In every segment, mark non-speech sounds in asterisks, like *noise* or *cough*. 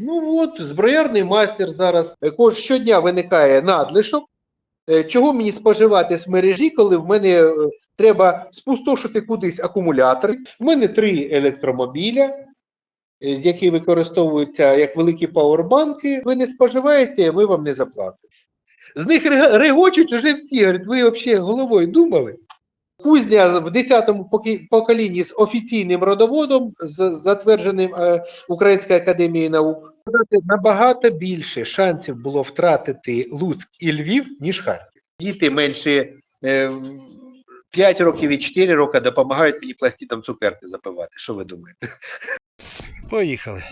Ну от, зброярний майстер зараз. Е, кож- Щодня виникає надлишок. Е, Чого мені споживати з мережі, коли в мене е, треба спустошити кудись акумулятори? В мене три електромобіля, які використовуються як великі пауербанки. Ви не споживаєте, ми вам не заплатимо. З них регочуть уже всі. Говорять, ви взагалі головою думали? Кузня в 10-му поколінні з офіційним родоводом, з затвердженим е, Українською академією наук. Набагато більше шансів було втратити Луцьк і Львів, ніж Харків. Діти менше е, 5 років і 4 роки допомагають мені пластидом цукерки запивати. Що ви думаєте? Поїхали.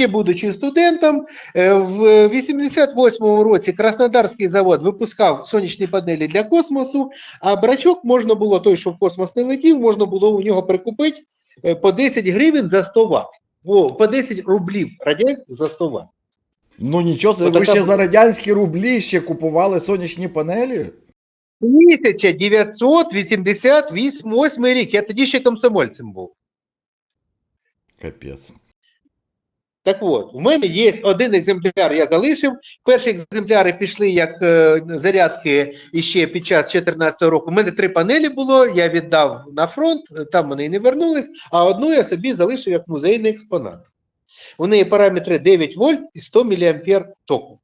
Ще будучи студентом, е, в 88-му році Краснодарський завод випускав сонячні панелі для космосу, а брачок можна було, той, що в космос не летів, можна було у нього прикупити е, по 10 гривень за 100 Вт. О, по 10 рублів радянських за 100 Вт. Ну нічого, це ви Отака ще за радянські рублі ще купували сонячні панелі? 1988 рік. Я тоді ще комсомольцем був. Капець. Так от, у мене є один екземпляр, я залишив. Перші екземпляри пішли як е, зарядки іще під час 2014 року. У мене три панелі було, я віддав на фронт, там вони і не вернулись, а одну я собі залишив як музейний експонат. У неї параметри 9 вольт і 100 мА току.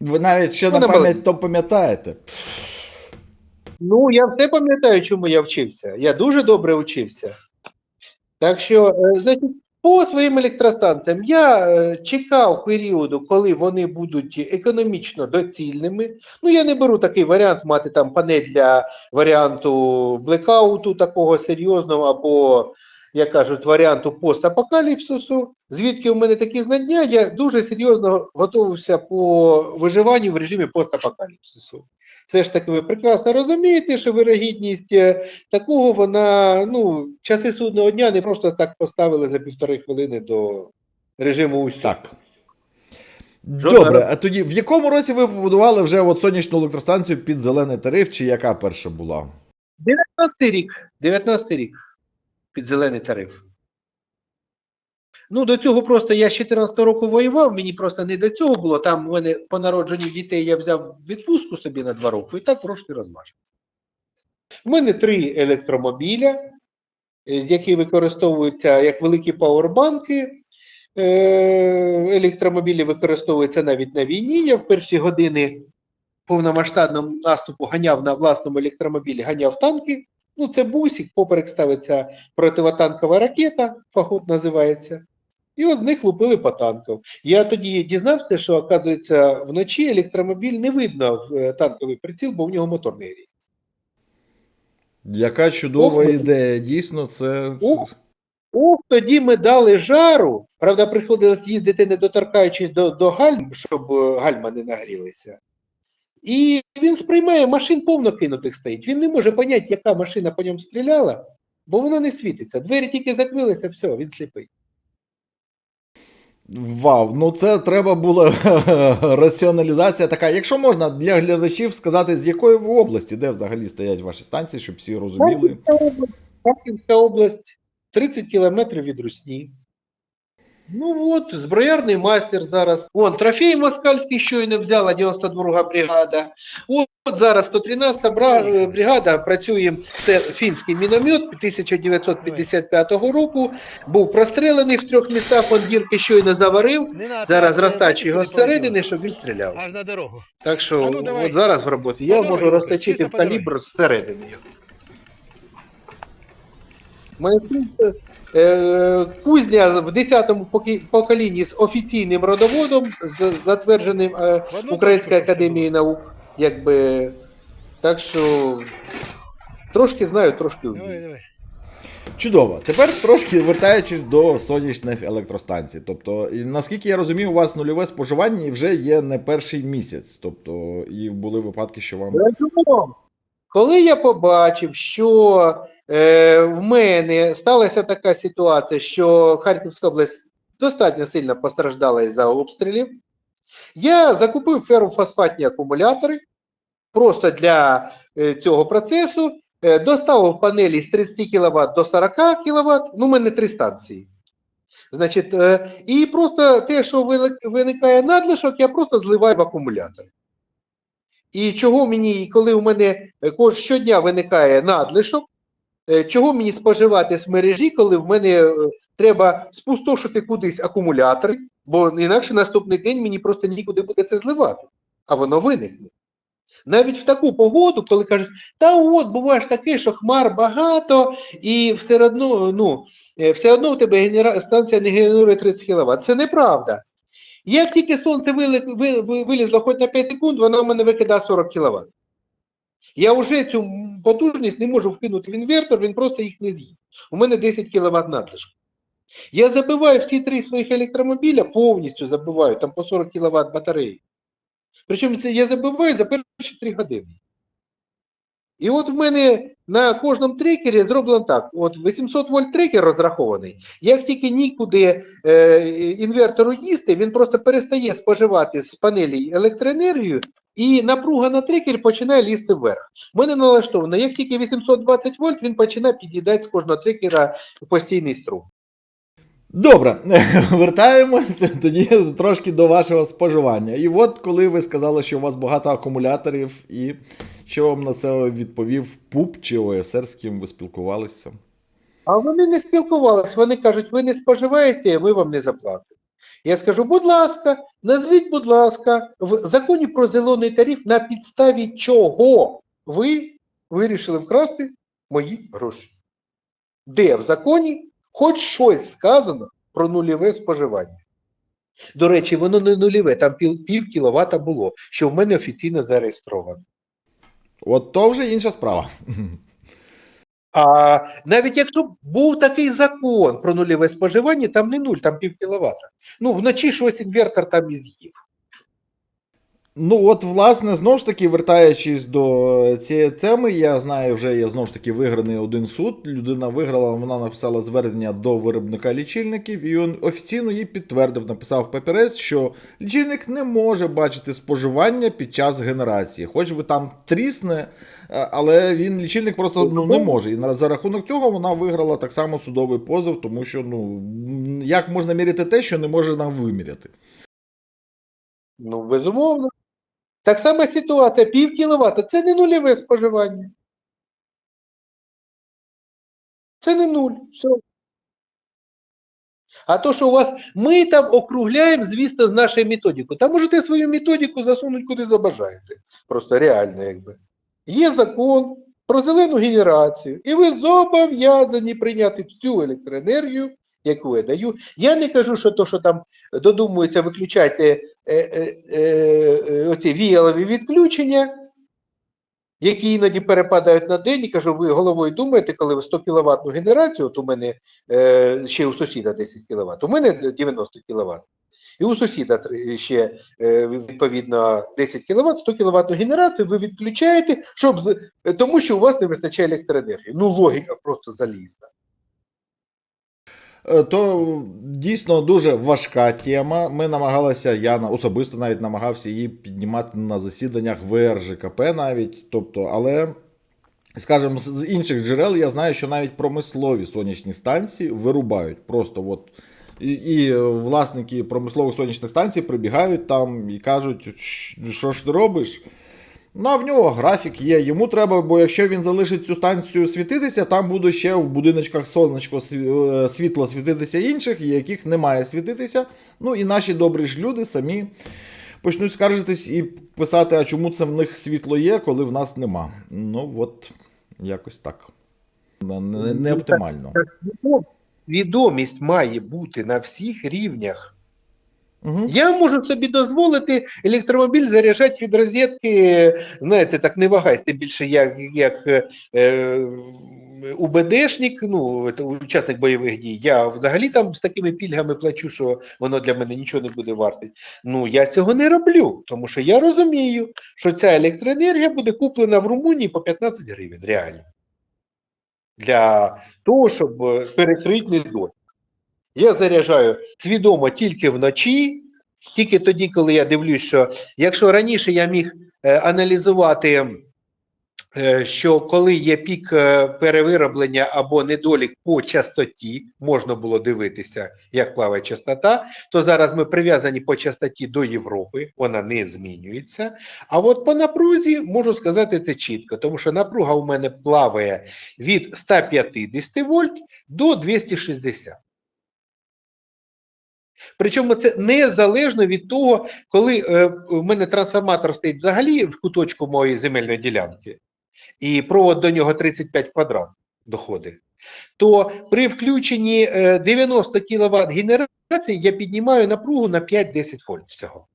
Ви навіть ще на пам'ять то пам'ятаєте. Ну, я все пам'ятаю, чому я вчився. Я дуже добре вчився. Так що, е, значить, по своїм електростанціям я е, чекав періоду, коли вони будуть економічно доцільними. Ну, я не беру такий варіант мати там панель для варіанту блекауту, такого серйозного, або, як кажуть, варіанту постапокаліпсису. Звідки в мене такі знання, я дуже серйозно готувався по виживанню в режимі постапокаліпсису. Все ж таки, ви прекрасно розумієте, що вирогідність е, такого вона, ну, часи судного дня не просто так поставили за півтори хвилини до режиму усю. Так. Добре, а тоді в якому році ви побудували вже от сонячну електростанцію під зелений тариф, чи яка перша була? 19 рік. 19 рік. Під зелений тариф. Ну, до цього просто я з 14 року воював, мені просто не до цього було. Там у мене по народженню дітей я взяв відпустку собі на два роки і так трошки розмажив. У мене три електромобіля, е, які використовуються як великі пауербанки. Е, Електромобілі використовуються навіть на війні. Я в перші години повномасштабного наступу ганяв на власному електромобілі, ганяв танки. Ну, це бусик, поперек ставиться противотанкова ракета, фахот називається. І от з них лупили по танкам. Я тоді дізнався, що, оказується, вночі електромобіль не видно в е, танковий приціл, бо в нього мотор не гріє. Яка чудова Ох, ідея, дійсно, це. Ох. Ох, тоді ми дали жару. Правда, приходилось їздити, не доторкаючись до, до гальм, щоб е, гальма не нагрілися. І він сприймає, машин повно кинутих стоїть. Він не може поняти, яка машина по ньому стріляла, бо вона не світиться. Двері тільки закрилися, все, він сліпий. Вау, ну це треба була *laughs* раціоналізація така. Якщо можна для глядачів сказати, з якої ви області, де взагалі стоять ваші станції, щоб всі розуміли. Харківська область, Харківська область, 30 кілометрів від Русні. Ну от, зброярний майстер зараз. Вон, трофей москальський щойно взяла 92-га бригада. От, зараз 113-та е, бригада працює. Це фінський міномет 1955 року. Був прострелений в трьох містах, он дірки щойно заварив. Зараз розтачу його зсередини, щоб він стріляв. Аж на дорогу. Так що ну, от зараз в роботі я можу дорозі. калібр зсередини. Кузня, е, кузня в 10-му поколінні з офіційним родоводом, з затвердженим е, Українською академією наук. Якби, так що трошки знаю, трошки вмію. давай. Чудово. Тепер трошки вертаючись до сонячних електростанцій. Тобто, і, наскільки я розумію, у вас нульове споживання і вже є не перший місяць. Тобто, і були випадки, що вам. Коли я побачив, що в мене сталася така ситуація, що Харківська область достатньо сильно постраждала із-за обстрілів, я закупив феррофосфатні акумулятори просто для е, цього процесу е, доставив панелі з 30 кВт до 40 кВт, ну, у мене три станції. Значить, е, і просто те, що виникає надлишок, я просто зливаю в акумулятор. І чого мені, коли у мене е, щодня виникає надлишок, е, чого мені споживати з мережі, коли в мене е, треба спустошити кудись акумулятори, бо інакше наступний день мені просто нікуди буде це зливати, а воно виникне. Навіть в таку погоду, коли кажуть, та от буває ж таке, що хмар багато, і все одно, ну, е, все одно у тебе генера... станція не генерує 30 кВт. Це неправда. Як тільки сонце вилізло хоч на 5 секунд, воно в мене викидає 40 кВт. Я вже цю потужність не можу вкинути в інвертор, він просто їх не з'їсть. У мене 10 кВт надлишку. Я забиваю всі три своїх електромобіля, повністю забиваю, там по 40 кВт батареї. Причому це я забиваю за перші 3 години. І от в мене на кожному трекері зроблено так: от 800 вольт трекер розрахований. Як тільки нікуди е, інвертору їсти, він просто перестає споживати з панелі електроенергію, і напруга на трекері починає лізти вверх. У мене налаштовано, як тільки 820 вольт, він починає під'їдати з кожного трекера постійний струм. Добре, *laughs* вертаємося тоді трошки до вашого споживання. І от коли ви сказали, що у вас багато акумуляторів, і що вам на це відповів ПУП чи ОСР, з ким ви спілкувалися? А вони не спілкувалися, вони кажуть, ви не споживаєте, ми вам не заплатимо. Я скажу, будь ласка, назвіть, будь ласка, в законі про зелений тариф на підставі чого ви вирішили вкрасти мої гроші. Де в законі хоч щось сказано про нульове споживання? До речі, воно не нульове, там пів, пів кіловата було, що в мене офіційно зареєстровано. От то вже інша справа. А навіть якщо був такий закон про нульове споживання, там не нуль, там пів кіловата. Ну, вночі щось інвертор там і з'їв. Ну, от, власне, знову ж таки, вертаючись до цієї теми, я знаю, вже є знову ж таки виграний один суд. Людина виграла, вона написала звернення до виробника лічильників, і він офіційно їй підтвердив, написав папірець, що лічильник не може бачити споживання під час генерації. Хоч би там трісне, е, але він лічильник просто ну, не може. І за рахунок цього вона виграла так само судовий позов, тому що ну як можна міряти те, що не може нам виміряти. Ну, безумовно. Так сама ситуація, пів кіловата, це не нульове споживання. Це не нуль. Все. А то, що у вас, ми там округляємо, звісно, з нашою методикою. Там можете свою методику засунути куди забажаєте. Просто реально, якби. Є закон про зелену генерацію, і ви зобов'язані прийняти всю електроенергію, яку я даю. Я не кажу, що то, що там додумується, виключайте е, е, е, е, оці віялові відключення, які іноді перепадають на день, і кажу, ви головою думаєте, коли ви 100 кВт генерацію, от у мене е, ще у сусіда 10 кВт, у мене 90 кВт. І у сусіда ще е, відповідно 10 кВт, 100 кВт генерацію ви відключаєте, щоб тому що у вас не вистачає електроенергії. Ну, логіка просто залізна. Е, То дійсно дуже важка тема. Ми намагалися, я особисто навіть намагався її піднімати на засіданнях ВРЖКП навіть. Тобто, але, скажімо, з- інших джерел я знаю, що навіть промислові сонячні станції вирубають. Просто от. І, і власники промислових сонячних станцій прибігають там і кажуть, що ж ти робиш? Ну, а в нього графік є. Йому треба, бо якщо він залишить цю станцію світитися, там буде ще в будиночках сонечко е, світло світитися інших, яких не має світитися. Ну і наші добрі ж люди самі почнуть скаржитись і писати, а чому це в них світло є, коли в нас нема. Ну, от якось так. Не, не, не оптимально. Відомість має бути на всіх рівнях. Угу. Я можу собі дозволити електромобіль заряджати від розетки, знаєте, так не вагайся, тим більше як, як е, УБДшник, ну, учасник бойових дій. Я взагалі там з такими пільгами плачу, що воно для мене нічого не буде вартить. Ну, я цього не роблю, тому що я розумію, що ця електроенергія буде куплена в Румунії по 15 гривень, реально. Для того, щоб е, перекрити недолік. Я заряджаю свідомо тільки вночі, тільки тоді, коли я дивлюсь, що якщо раніше я міг е, аналізувати е, що коли є пік е, перевироблення або недолік по частоті, можна було дивитися, як плаває частота, то зараз ми прив'язані по частоті до Європи, вона не змінюється. А от по напрузі можу сказати це чітко, тому що напруга у мене плаває від 150 вольт до 260. Причому це незалежно від того, коли е, в мене трансформатор стоїть взагалі в куточку моєї земельної ділянки, і провод до нього 35 квадрат доходить, то при включенні е, 90 кВт генерації я піднімаю напругу на 5-10 вольт всього.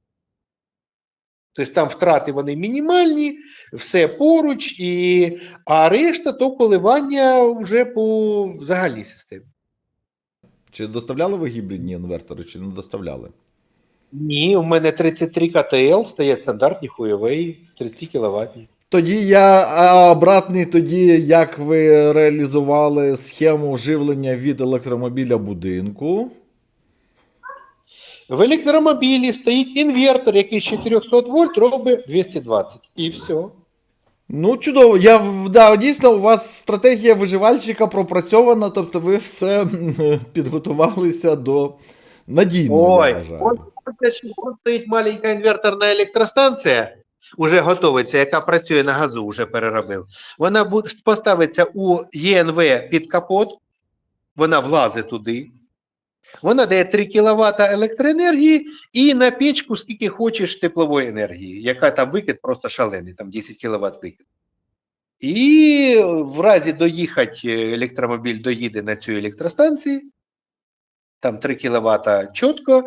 Тобто там втрати вони мінімальні, все поруч, і, а решта то коливання вже по загальній системі. Чи доставляли ви гібридні інвертори, чи не доставляли? Ні, у мене 33 КТЛ, стає стандартні хуєвий, 30 кВт. Тоді я обратний, тоді як ви реалізували схему живлення від електромобіля будинку. В електромобілі стоїть інвертор, який з 400 вольт робить 220. І все. Ну, чудово. Я да, дійсно, у вас стратегія виживальщика пропрацьована, тобто ви все підготувалися до надійного, вважаю. от, от стоїть маленька інверторна електростанція, уже готовиться, яка працює на газу, вже переробив. Вона поставиться у ЄНВ під капот, вона влазить туди. Вона дає 3 кВт електроенергії і на печку скільки хочеш теплової енергії, яка там викид просто шалений, там 10 кВт викид. І в разі доїхати електромобіль доїде на цю електростанцію, там 3 кВт чітко,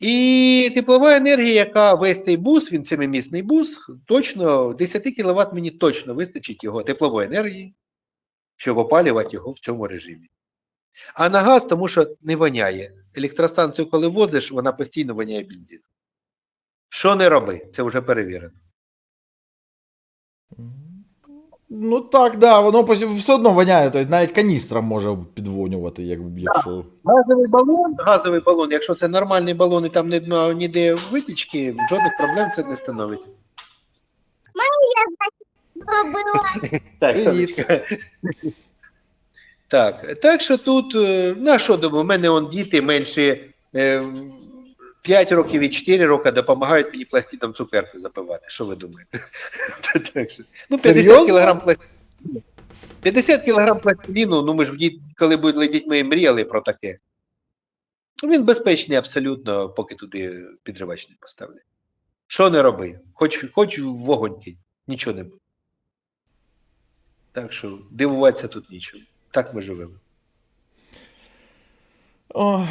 і теплова енергія, яка весь цей бус, він семимісний бус, точно 10 кВт мені точно вистачить його теплової енергії, щоб опалювати його в цьому режимі. А на газ, тому що не воняє. Електростанцію, коли возиш, вона постійно воняє бензин. Що не роби, це вже перевірено. Ну так, да, воно все одно воняє, тобто навіть каністра може підвонювати, як, якщо. Газовий балон, газовий балон, якщо це нормальний балон і там не дно, ніде витічки, жодних проблем це не становить. Было. Так, Привіт. Сонечка. Так, так що тут, е, на що думаю, у мене он діти менше е, 5 років і 4 роки допомагають мені пластидом цукерки запивати. Що ви думаєте? *laughs* Так що, ну, 50 Серйозно? кілограм пластиліну. 50 кілограм пластиліну, ну ми ж в діт- коли були дітьми мріяли про таке. Ну, Він безпечний абсолютно, поки туди підривач не поставлять. Що не роби? Хоч, хоч вогонь кинь, нічого не буде. Так що дивуватися тут нічого. Так ми живемо. Ой.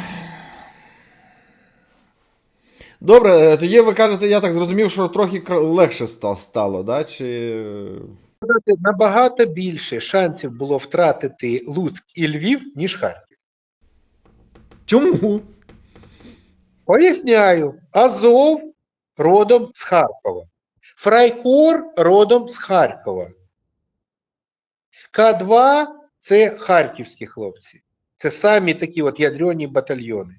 Добре, е, тоді ви кажете, я так зрозумів, що трохи легше стало, да? Чи. Набагато більше шансів було втратити Луцьк і Львів, ніж Харків. Чому? Поясняю, Азов родом з Харкова. Фрайкор родом з Харкова. К2 це харківські хлопці. Це самі такі от ядрені батальйони.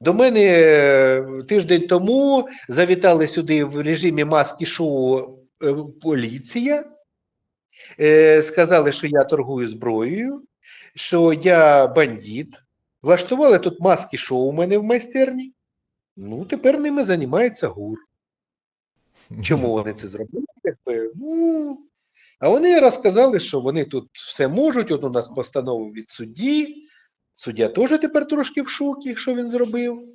До мене е, тиждень тому завітали сюди в режимі маски шоу е, поліція. Е, Сказали, що я торгую зброєю, що я бандит. Влаштували тут маски шоу у мене в майстерні. Ну, тепер ними займається ГУР. Чому *laughs* вони це зробили? Ну, а вони розказали, що вони тут все можуть. От у нас постанова від судді. Суддя теж тепер трошки в шокі, що він зробив.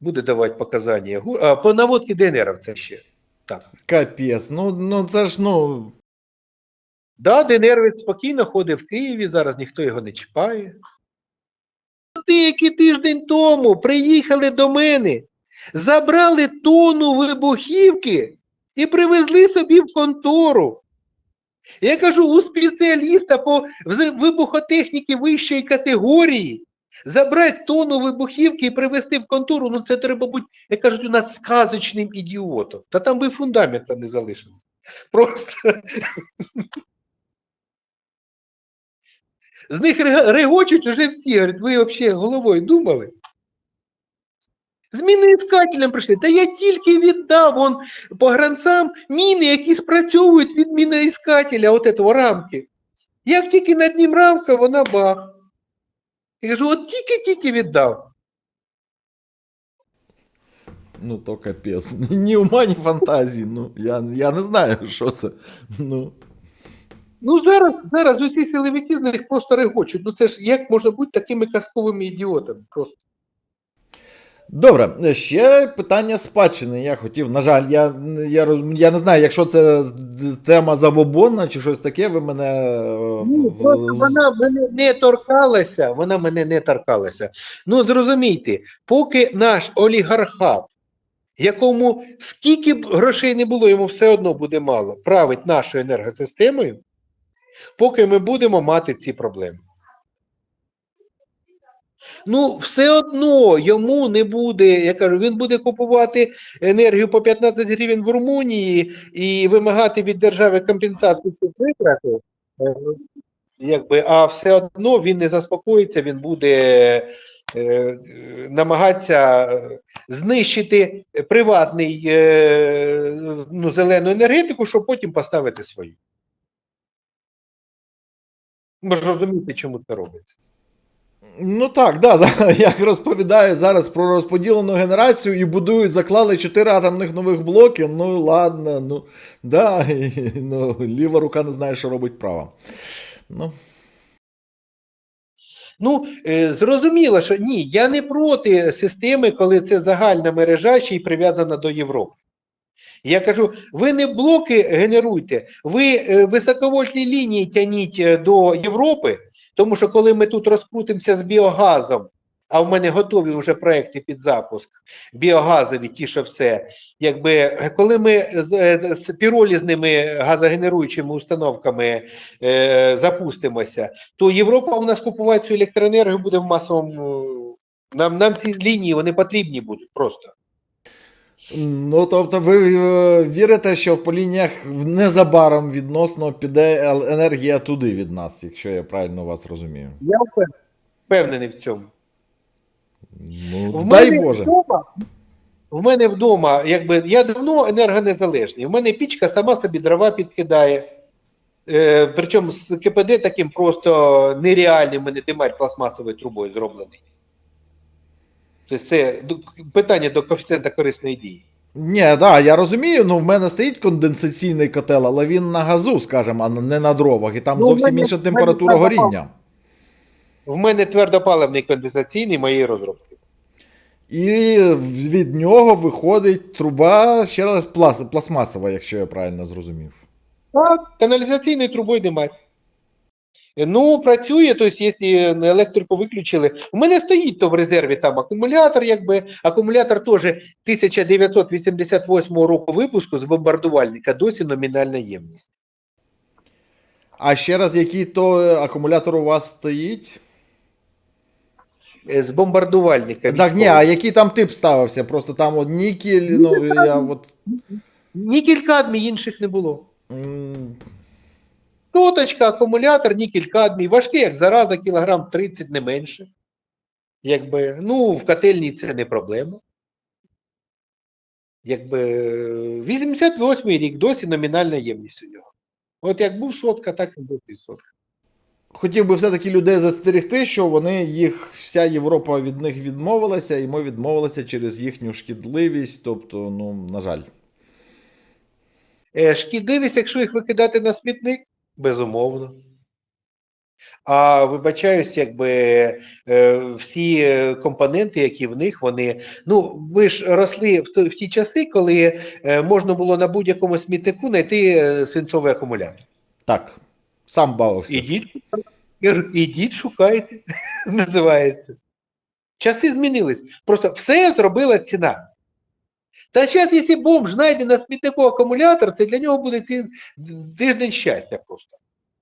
Буде давати показання. А по наводці ДНР це ще. Так. Капець, ну, ну це ж ну. Да, ДНР спокійно ходить в Києві, зараз ніхто його не чіпає. Деякий тиждень тому приїхали до мене, забрали тонну вибухівки і привезли собі в контору. Я кажу, у спеціаліста по вибухотехніки вищої категорії забрати тонну вибухівки і привезти в контору, ну це треба бути, як кажуть, у нас сказочним ідіотом. Та там би фундамента не залишили. Просто *laughs* З них регочуть уже всі. Говорять, ви взагалі головою думали? З міноіскателем прийшли. Та я тільки віддав вон по гранцам міни, які спрацьовують від міноіскателя, от этого рамки. Як тільки над ним рамка, вона бах. Я кажу, от тільки-тільки віддав. Ну то капець. Ні ума, ні фантазії. Ну, я, я не знаю, що це. Ну. Ну зараз, зараз усі силовики з них просто регочуть. Ну це ж як можна бути такими казковими ідіотами? Просто. Добре, ще питання спадщини. Я хотів, на жаль, я, я, я не знаю, якщо це тема забобонна чи щось таке, ви мене. е, в- просто вона мене не торкалася, вона мене не торкалася. Ну зрозумійте, поки наш олігархат, якому скільки б грошей не було, йому все одно буде мало, править нашою енергосистемою, поки ми будемо мати ці проблеми. Ну, все одно йому не буде, я кажу, він буде купувати енергію по 15 гривень в Румунії і вимагати від держави компенсацію цих витрати. Е, Якби, а все одно він не заспокоїться, він буде е, намагатися знищити приватний е, ну, зелену енергетику, щоб потім поставити свою. Ви ж розумієте, чому це робиться. Ну так, да, *laughs* як розповідають зараз про розподілену генерацію і будують, заклали 4 атомних нових блоки. Ну ладно, ну да, і, *laughs* ну, ліва рука не знає, що робить права. Ну, Ну, е, зрозуміло, що ні, я не проти системи, коли це загальна мережа ще й прив'язана до Європи. Я кажу, ви не блоки генеруйте, ви е, високовольтні лінії тяніть е, до Європи, тому що коли ми тут розкрутимося з біогазом, а в мене готові вже проекти під запуск, біогазові, ті, що все. Якби коли ми з, е, з піролізними газогенеруючими установками е, запустимося, то Європа у нас купувати цю електроенергію буде в масовому. Нам, нам ці лінії вони потрібні будуть просто. Ну тобто, ви е, вірите, що по лініях незабаром відносно піде енергія туди від нас, якщо я правильно вас розумію. Я впевнений в цьому. Ну, В дай мене Боже. вдома, в мене вдома, якби я давно енергонезалежний. В мене пічка сама собі дрова підкидає. Е, причому з КПД таким просто нереальним, в мене димарь пластмасовою трубою зроблений. Тобто це питання до коефіцієнта корисної дії. Ні, да, я розумію, ну в мене стоїть конденсаційний котел, але він на газу, скажімо, а не на дровах, і там Ну, зовсім мене- інша мене температура горіння. В мене твердопаливний конденсаційний моєї розробки. І від нього виходить труба ще раз пластмасова, якщо я правильно зрозумів. Так, каналізаційною трубою димарь. Ну, працює, тобто, якщо електрику виключили. У мене стоїть то в резерві там акумулятор, якби. Акумулятор теж 1988 року випуску з бомбардувальника, досі номінальна ємність. А ще раз, який то акумулятор у вас стоїть? Е, З бомбардувальника. Так, ні, а який там тип ставився? Просто там от нікель, ну я от. Нікель кадмій інших не було. М, Тоточка, акумулятор, нікель кадмій, важкий, як зараза, кілограм 30 не менше. Якби, ну, в котельні це не проблема. Якби 88-й рік досі номінальна ємність у нього. От як був сотка, так і був і сотка. Хотів би все-таки людей застерегти, що вони їх, вся Європа від них відмовилася, і ми відмовилися через їхню шкідливість. Тобто, ну, на жаль. Е, Шкідливість, якщо їх викидати на смітник, безумовно. А вибачаюсь, якби е, всі е, компоненти, які в них, вони. Ну, ви ж росли в, в ті часи, коли е, можна було на будь-якому смітнику знайти свинцовий акумулятор. Так, сам бавився. Ідіть, ідіть, шукайте, *laughs* називається. Часи змінились. Просто все зробила ціна. Та зараз, якщо бомж знайде на смітнику акумулятор, це для нього буде тиждень щастя просто.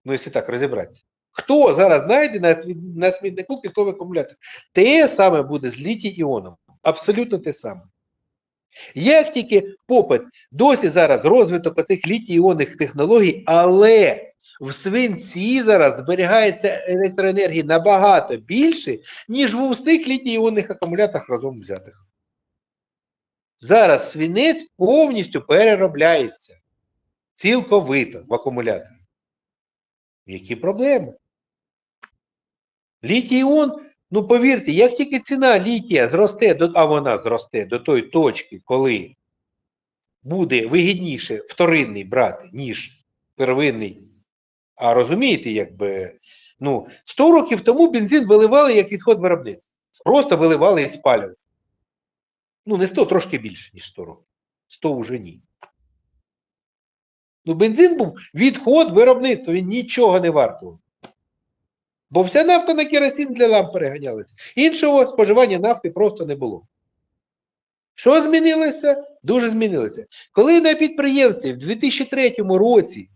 Ну, якщо так розібратися. Хто зараз знайде на, смітнику кисловий акумулятор? Те саме буде з літій іоном. Абсолютно те саме. Як тільки попит, досі зараз розвиток оцих літій-іонних технологій, але в свинці зараз зберігається електроенергії набагато більше, ніж в усіх літій-іонних акумуляторах разом взятих. Зараз свинець повністю переробляється. Цілковито в акумуляторі. Які проблеми? Літій іон, ну повірте, як тільки ціна літія зросте, а вона зросте до тої точки, коли буде вигідніше вторинний брати, ніж первинний. А розумієте, якби ну, 100 років тому бензин виливали як відход виробництва. Просто виливали і спалювали. Ну, не 100, трошки більше, ніж 100 років. 100 вже ні. Ну, бензин був відход виробництва, він нічого не вартував. Бо вся нафта на керосин для ламп переганялася. Іншого споживання нафти просто не було. Що змінилося? Дуже змінилося. Коли на підприємстві в 2003 році,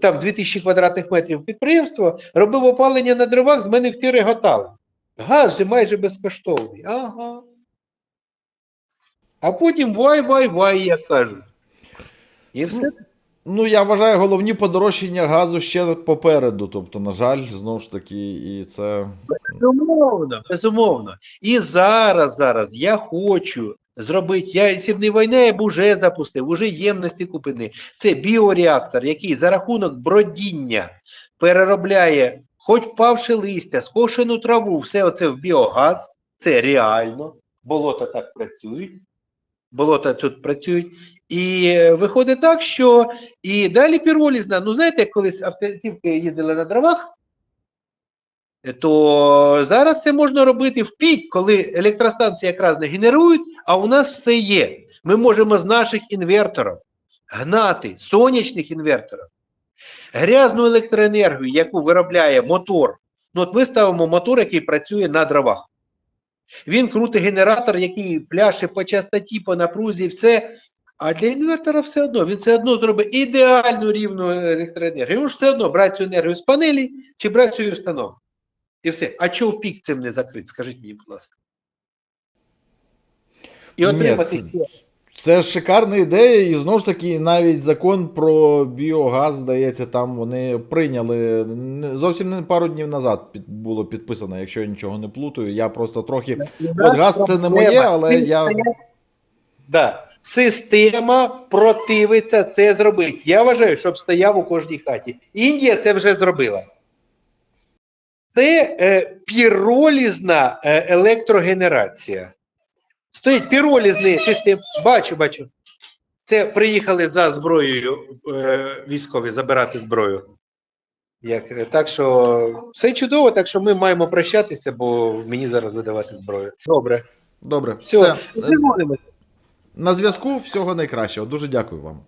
там 2000 квадратних метрів підприємство, робив опалення на дровах, з мене всі реготали. Газ же майже безкоштовний. Ага. А потім вай, вай, вай, як кажуть. І все. Ну, я вважаю, головні подорожчання газу ще попереду. Тобто, на жаль, знову ж таки, і це. Безумовно, безумовно. І зараз, зараз я хочу зробити, я сібний війна я б уже запустив, уже ємності купини. Це біореактор, який за рахунок бродіння переробляє хоч павше листя, скошену траву, все оце в біогаз. Це реально. Болота так працюють. Болота тут працюють. І е, виходить так, що і далі піролізна. Ну, знаєте, як колись автівки їздили на дровах, то зараз це можна робити в пік, коли електростанції якраз не генерують, а у нас все є. Ми можемо з наших інверторів гнати сонячних інверторів, грязну електроенергію, яку виробляє мотор. Ну, от ми ставимо мотор, який працює на дровах. Він крутий генератор, який пляше по частоті, по напрузі, все. А для інвертора все одно, він все одно зробить ідеальну рівну електроенергію. Він ж все одно брати цю енергію з панелі чи брати цю установку. І все. А чого пік цим не закрит? Скажіть мені, будь ласка. І Ні, це- Це шикарна ідея, і знову ж таки, навіть закон про біогаз, здається, там вони прийняли зовсім не пару днів назад під, було підписано, якщо я нічого не плутаю. Я просто трохи. От газ це не моє, але я. Да. Система противиться це зробити. Я вважаю, щоб стояв у кожній хаті. Індія це вже зробила. Це е, піролізна е, електрогенерація. Стоїть піролізний систем. Бачу, бачу. Це приїхали за зброєю е, військові забирати зброю. Як, е, так що все чудово, так що ми маємо прощатися, бо мені зараз видавати зброю. Добре. Добре, Все, все. На зв'язку всього найкращого. Дуже дякую вам.